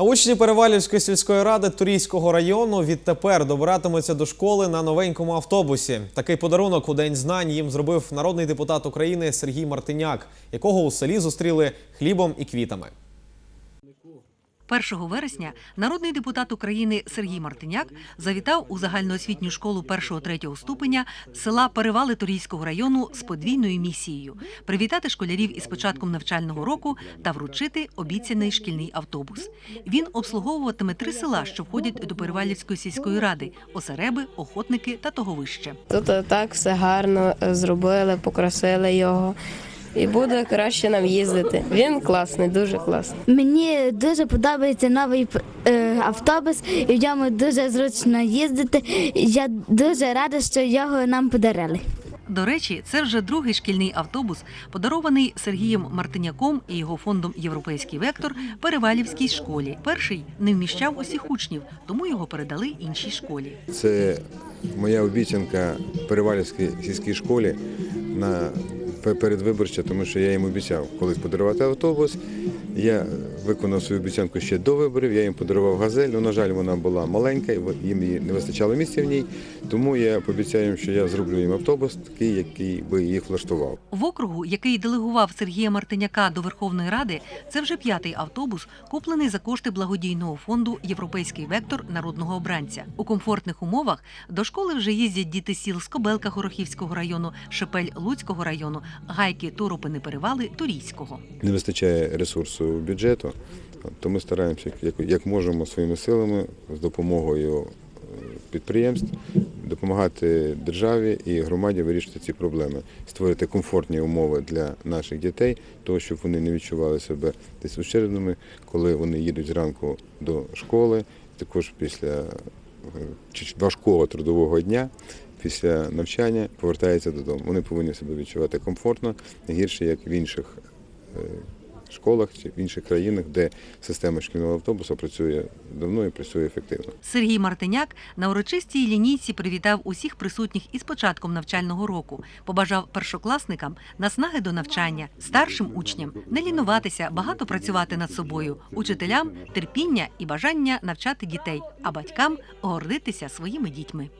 А учні Перевалівської сільської ради Турійського району відтепер добиратимуться до школи на новенькому автобусі. Такий подарунок у День знань їм зробив народний депутат України Сергій Мартиняк, якого у селі зустріли хлібом і квітами. 1 вересня народний депутат України Сергій Мартиняк завітав у загальноосвітню школу 1-3 ступеня села Перевали Торійського району з подвійною місією привітати школярів із початком навчального року та вручити обіцяний шкільний автобус. Він обслуговуватиме три села, що входять до Перевалівської сільської ради: Осереби, Охотники та Тоговище. Тут так все гарно зробили, покрасили його. І буде краще нам їздити. Він класний, дуже класний. Мені дуже подобається новий е, автобус, і в ньому дуже зручно їздити. Я дуже рада, що його нам подарили. До речі, це вже другий шкільний автобус, подарований Сергієм Мартиняком і його фондом Європейський вектор Перевалівській школі. Перший не вміщав усіх учнів, тому його передали іншій школі. Це моя обіцянка Перевалівській сільській школі на передвиборча, тому що я їм обіцяв колись подарувати автобус. Я виконав свою обіцянку ще до виборів. Я їм подарував газель. Ну, на жаль, вона була маленька, їм не вистачало місця в ній. Тому я пообіцяю що я зроблю їм автобус, такий, який би їх влаштував. В округу, який делегував Сергія Мартиняка до Верховної Ради, це вже п'ятий автобус, куплений за кошти благодійного фонду Європейський вектор народного обранця. У комфортних умовах до школи вже їздять діти сіл Скобелка Горохівського району, Шепель Луцького району, Гайки, Торопини, Перевали, Турійського. Не вистачає ресурсу бюджету, то ми стараємося як, можемо своїми силами з допомогою е, підприємств допомагати державі і громаді вирішити ці проблеми, створити комфортні умови для наших дітей, того, щоб вони не відчували себе десь ущербними, коли вони їдуть зранку до школи, також після важкого трудового дня. Після навчання повертаються додому. Вони повинні себе відчувати комфортно, не гірше, як в інших е, школах чи в інших країнах, де система шкільного автобуса працює давно і працює ефективно. Сергій Мартиняк на урочистій лінійці привітав усіх присутніх із початком навчального року. Побажав першокласникам наснаги до навчання, старшим учням не лінуватися, багато працювати над собою, учителям терпіння і бажання навчати дітей, а батькам гордитися своїми дітьми.